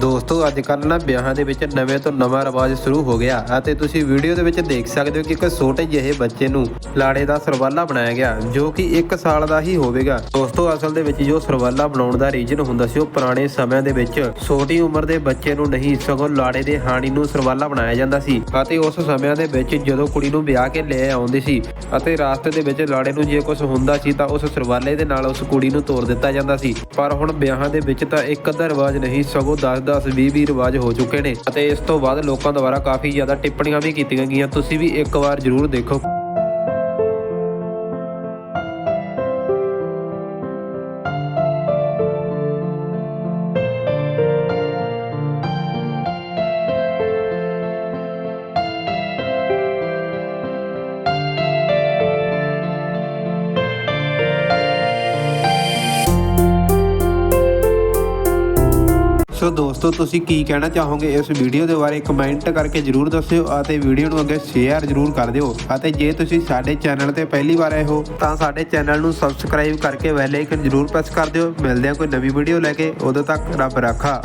ਦੋਸਤੋ, ਅੱਜ ਕੱਲ੍ਹ ਨਾ ਵਿਆਹਾਂ ਦੇ ਵਿੱਚ ਨਵੇਂ ਤੋਂ ਨਵਾਂ ਰਿਵਾਜ ਸ਼ੁਰੂ ਹੋ ਗਿਆ ਅਤੇ ਤੁਸੀਂ ਵੀਡੀਓ ਦੇ ਵਿੱਚ ਦੇਖ ਸਕਦੇ ਹੋ ਕਿ ਇੱਕ ਛੋਟੇ ਜਿਹੇ ਬੱਚੇ ਨੂੰ ਲਾੜੇ ਦਾ ਸਰਵਾਲਾ ਬਣਾਇਆ ਗਿਆ, ਜੋ ਕਿ 1 ਸਾਲ ਦਾ ਹੀ ਹੋਵੇਗਾ। ਦੋਸਤੋ, ਅਸਲ ਦੇ ਵਿੱਚ ਜੋ ਸਰਵਾਲਾ ਬਣਾਉਣ ਦਾ ਰੀਜਨ ਹੁੰਦਾ ਸੀ, ਉਹ ਪੁਰਾਣੇ ਸਮਿਆਂ ਦੇ ਵਿੱਚ ਛੋਟੀ ਉਮਰ ਦੇ ਬੱਚੇ ਨੂੰ ਨਹੀਂ, ਸਗੋਂ ਲਾੜੇ ਦੇ ਹਾਣੀ ਨੂੰ ਸਰਵਾਲਾ ਬਣਾਇਆ ਜਾਂਦਾ ਸੀ ਅਤੇ ਉਸ ਸਮਿਆਂ ਦੇ ਵਿੱਚ ਜਦੋਂ ਕੁੜੀ ਨੂੰ ਵਿਆਹ ਕੇ ਲੈ ਆਉਂਦੇ ਸੀ ਅਤੇ ਰਾਸਤੇ ਦੇ ਵਿੱਚ ਲਾੜੇ ਨੂੰ ਜੇ ਕੁਝ ਹੁੰਦਾ ਸੀ, ਤਾਂ ਉਸ ਸਰਵਾਲੇ ਦੇ ਨਾਲ ਉਸ ਕੁੜੀ ਨੂੰ ਤੋਰ ਦਿੱਤਾ ਜਾਂਦਾ ਸੀ। ਪਰ ਹੁਣ ਵਿਆਹਾਂ ਦੇ ਵਿੱਚ ਤਾਂ ਇੱਕ ਅੱਧਾ ਰਿਵਾਜ ਨਹੀਂ, ਸਗੋਂ 10 10 20 20 ਰਿਵਾਜ ਹੋ ਚੁੱਕੇ ਨੇ ਅਤੇ ਇਸ ਤੋਂ ਬਾਅਦ ਲੋਕਾਂ ਦੁਆਰਾ ਕਾਫੀ ਜ਼ਿਆਦਾ ਟਿੱਪਣੀਆਂ ਵੀ ਕੀਤੀਆਂ ਗਈਆਂ। ਤੁਸੀਂ ਵੀ ਇੱਕ ਵਾਰ ਜ਼ਰੂਰ ਦੇਖੋ। ਸੋ ਦੋਸਤੋ, ਤੁਸੀਂ ਕੀ ਕਹਿਣਾ ਚਾਹੋਗੇ ਇਸ ਵੀਡੀਓ ਦੇ ਬਾਰੇ? ਕਮੈਂਟ ਕਰਕੇ ਜਰੂਰ ਦੱਸਿਓ ਅਤੇ ਵੀਡੀਓ ਨੂੰ ਅੱਗੇ ਸ਼ੇਅਰ ਜਰੂਰ ਕਰ ਦਿਓ। ਅਤੇ ਜੇ ਤੁਸੀਂ ਸਾਡੇ ਚੈਨਲ ਤੇ ਪਹਿਲੀ ਵਾਰ ਆਏ ਹੋ, ਤਾਂ ਸਾਡੇ ਚੈਨਲ ਨੂੰ ਸਬਸਕ੍ਰਾਈਬ ਕਰਕੇ ਬੈਲ ਆਈਕਨ ਜਰੂਰ ਪ੍ਰੈਸ ਕਰ ਦਿਓ। ਮਿਲਦੇ ਹਾਂ ਕੋਈ ਨਵੀਂ ਵੀਡੀਓ ਲੈ ਕੇ। ਉਦੋਂ ਤੱਕ ਰੱਬ ਰਾਖਾ।